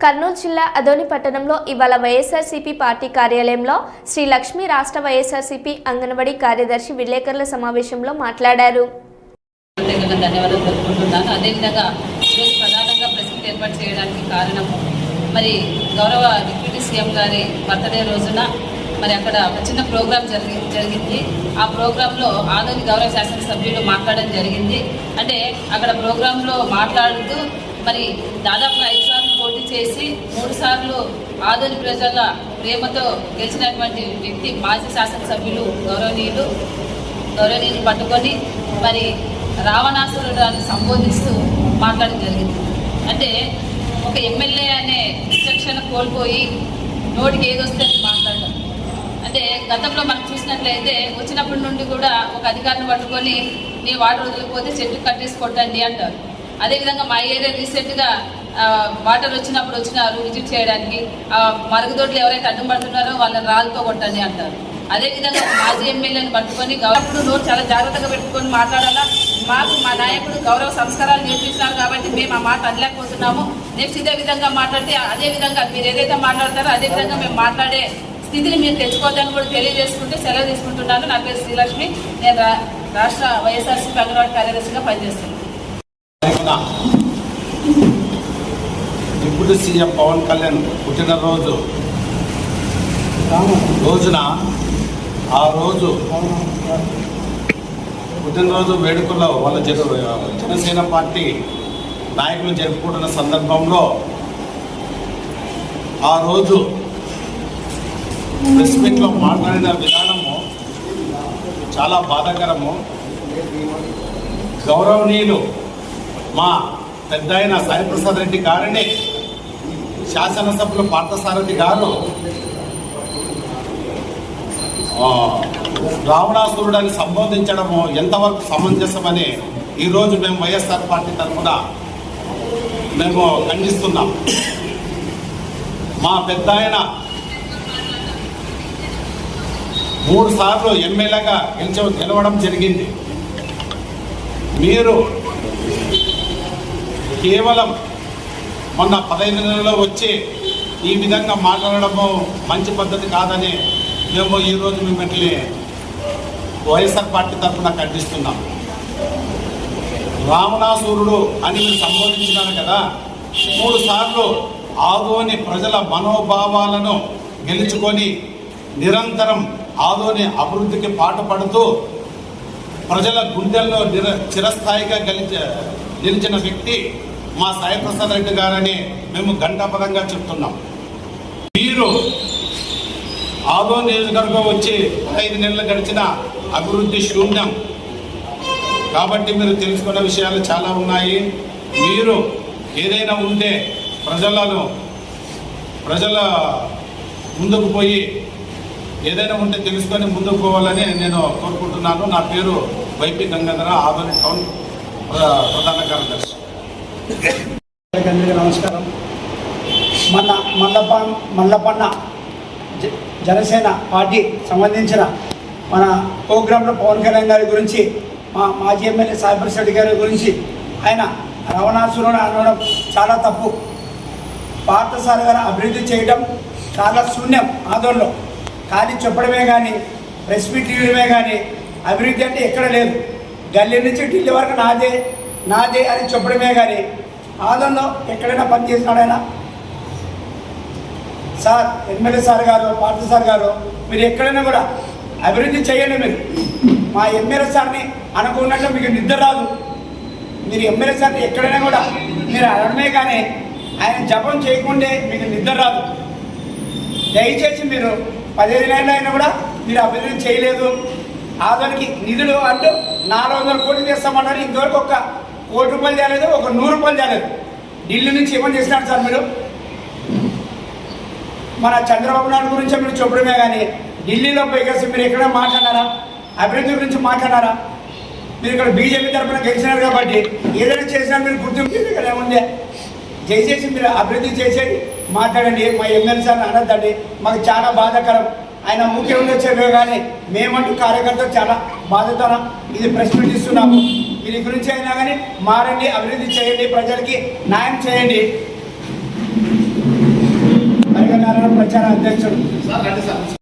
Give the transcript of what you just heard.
కర్నూలు జిల్లా అదోని పట్టణంలో ఇవాళ వైఎస్ఆర్సీపీ పార్టీ కార్యాలయంలో శ్రీ లక్ష్మి రాష్ట్ర వైఎస్ఆర్సీపీ అంగన్వాడీ కార్యదర్శి విలేకరుల సమావేశంలో మాట్లాడారు. ధన్యవాదాలు అదేవిధంగా ప్రధానంగా ఏర్పాటు చేయడానికి కారణము మరి గౌరవ డిప్యూటీ సీఎం గారి బర్త్డే రోజున మరి అక్కడ ఒక చిన్న ప్రోగ్రాం జరిగి జరిగింది. ఆ ప్రోగ్రాంలో ఆదోని గౌరవ శాసనసభ్యులు మాట్లాడడం జరిగింది. అంటే అక్కడ ప్రోగ్రాంలో మాట్లాడుతూ మరి దాదాపు ఐదు సార్లు పోటీ చేసి మూడు సార్లు ఆదోని ప్రజల ప్రేమతో గెలిచినటువంటి వ్యక్తి మాజీ శాసనసభ్యులు గౌరవనీయులు గౌరవనీయులు పట్టుకొని మరి రావణాసురుడాన్ని సంబోధిస్తూ మాట్లాడడం జరిగింది. అంటే ఒక ఎమ్మెల్యే అనే విచక్షణ కోల్పోయి నోటికి ఏదొస్తే అది మాట్లాడడం. అంటే గతంలో మనం చూసినట్లయితే వచ్చినప్పటి నుండి కూడా ఒక అధికారిని పట్టుకొని నీ వాటర్ వదిలిపోతే చెట్టు కట్టేసి కొట్టండి అంటారు. అదేవిధంగా మా ఏరియా రీసెంట్గా వాటర్ వచ్చినప్పుడు వచ్చినారు విజిట్ చేయడానికి. మరుగుదొడ్లు ఎవరైతే అడ్డం పడుతున్నారో వాళ్ళని రాళ్ళతో కొట్టండి అంటారు. అదేవిధంగా మాజీ ఎమ్మెల్యేని పట్టుకొని గవర్నమెంట్ నోరు చాలా జాగ్రత్తగా పెట్టుకొని మాట్లాడాలా? మాకు మా నాయకుడు గౌరవ సంస్కారాలు నేర్పించినారు కాబట్టి మేము ఆ మాట అనలేకపోతున్నాము. నెక్స్ట్ ఇదే విధంగా మాట్లాడితే అదే విధంగా మీరు ఏదైతే మాట్లాడతారో అదే విధంగా మేము మాట్లాడే స్థితిని మీరు తెచ్చుకోవద్దని కూడా తెలియజేసుకుంటే సెలవు తీసుకుంటున్నాను. నా పేరు శ్రీలక్ష్మి. నేను రాష్ట్ర వైఎస్ఆర్సీపీ అంగన్వాడీ కార్యదర్శిగా పనిచేస్తున్నాను. తారీఖున డిప్యూటీ సీఎం పవన్ కళ్యాణ్ పుట్టినరోజు. రోజున ఆ రోజు పుట్టినరోజు వేడుకల్లో వాళ్ళ జన జనసేన పార్టీ నాయకులు జరుపుకుంటున్న సందర్భంలో ఆ రోజు ప్రెస్ మీట్లో మాట్లాడిన విధానము చాలా బాధాకరము. గౌరవనీయులు మా పెద్ద అయిన సాయిప్రసాద్ రెడ్డి గారిని శాసనసభ్యులు పార్థసారథి గారు రావణాసురుడని సంబోధించడము ఎంతవరకు సమంజసమని ఈరోజు మేము వైఎస్ఆర్ పార్టీ తరఫున మేము ఖండిస్తున్నాం. మా పెద్ద ఆయన మూడు సార్లు ఎమ్మెల్యేగా గెలిచ గెలవడం జరిగింది. మీరు కేవలం మొన్న పదహైదు నెలల్లో వచ్చి ఈ విధంగా మాట్లాడడము మంచి పద్ధతి కాదని మేము ఈరోజు మిమ్మల్ని వైఎస్ఆర్ పార్టీ తరఫున ఖండిస్తున్నాం. రావణాసురుడు అని మీరు సంబోధించినారు కదా మూడు సార్లు ఆదోని ప్రజల మనోభావాలను గెలుచుకొని నిరంతరం ఆదోని అభివృద్ధికి పాటుపడుతూ ప్రజల గుండెల్లో నిర చిరస్థాయిగా గెలిచ నిలిచిన వ్యక్తి మా సాయిప్రసాద్ రెడ్డి గారని మేము గంటాపదంగా చెప్తున్నాం. మీరు ఆదో నియోజకవర్గం వచ్చి ఐదు నెలలు గడిచిన అభివృద్ధి శూన్యం. కాబట్టి మీరు తెలుసుకున్న విషయాలు చాలా ఉన్నాయి. మీరు ఏదైనా ఉంటే ప్రజలను ప్రజల ముందుకు పోయి ఏదైనా ఉంటే తెలుసుకొని ముందుకు పోవాలని నేను కోరుకుంటున్నాను. నా పేరు వైపీ గంగాధర ఆదోని టౌన్ ప్ర- ప్రధాన కార్యదర్శి. అందరికీ నమస్కారం. మన మల్లప్ప మల్లపన్న జ- జనసేన పార్టీ సంబంధించిన మన ప్రోగ్రాంలో పవన్ కళ్యాణ్ గారి గురించి మా మాజీ ఎమ్మెల్యే సాయిప్రసాద్ గారి గురించి ఆయన రవణాసురుడు అనడం చాలా తప్పు. పార్థసారి గారు అభివృద్ధి చేయడం చాలా శూన్యం ఆదోళనలో. కానీ చెప్పడమే కానీ ప్రెస్ మీట్ ఇవ్వడమే కానీ అభివృద్ధి అంటే ఎక్కడ లేదు. గల్లీ నుంచి ఢిల్లీ వరకు నాదే నాదే అని చెప్పడమే కానీ ఆదంలో ఎక్కడైనా పని చేసినాడు సార్ ఎమ్మెల్యే సార్ గారు పార్థ సార్ గారు మీరు ఎక్కడైనా కూడా అభివృద్ధి చేయండి మీరు. మా ఎమ్మెల్యే సార్ని అనుకున్నట్లు మీకు నిద్ర రాదు. మీరు ఎమ్మెల్యే సార్ని ఎక్కడైనా కూడా మీరు అనడమే కానీ ఆయన జపం చేయకుండే మీకు నిద్ర రాదు. దయచేసి మీరు పదిహేను ఏళ్ళు అయినా కూడా మీరు అభివృద్ధి చేయలేదు. ఆదానికి నిధులు అంటూ నాలుగు వందల కోట్లు చేస్తామన్నారు ఇంతవరకు ఒక కోటి రూపాయలు చేయలేదు ఒక నూరు రూపాయలు చేయలేదు ఢిల్లీ నుంచి ఏమని చేసినారు సార్ మీరు? మన చంద్రబాబు నాయుడు గురించి మీరు చెప్పడమే కానీ ఢిల్లీలో పైకేసి మీరు ఎక్కడ మాట్లాడారా? అభివృద్ధి గురించి మాట్లాడారా? మీరు ఇక్కడ బీజేపీ తరఫున గెలిచినారు కాబట్టి ఏదైనా చేసినా మీరు గుర్తింపు ఇక్కడ ఏముంది? దయచేసి మీరు అభివృద్ధి చేసేది మాట్లాడండి. మా ఎమ్మెల్యే సార్ అనద్దండి. మాకు చాలా బాధాకరం. ఆయన ముఖ్యమంత్రి వచ్చేవే కానీ మేమంటూ కార్యకర్తలు చాలా బాధతరం ఇది ప్రశ్నిస్తున్నాము. దీని గురించి అయినా కానీ మారండి అభివృద్ధి చేయండి ప్రజలకి న్యాయం చేయండి. ప్రచార అధ్యక్షుడు.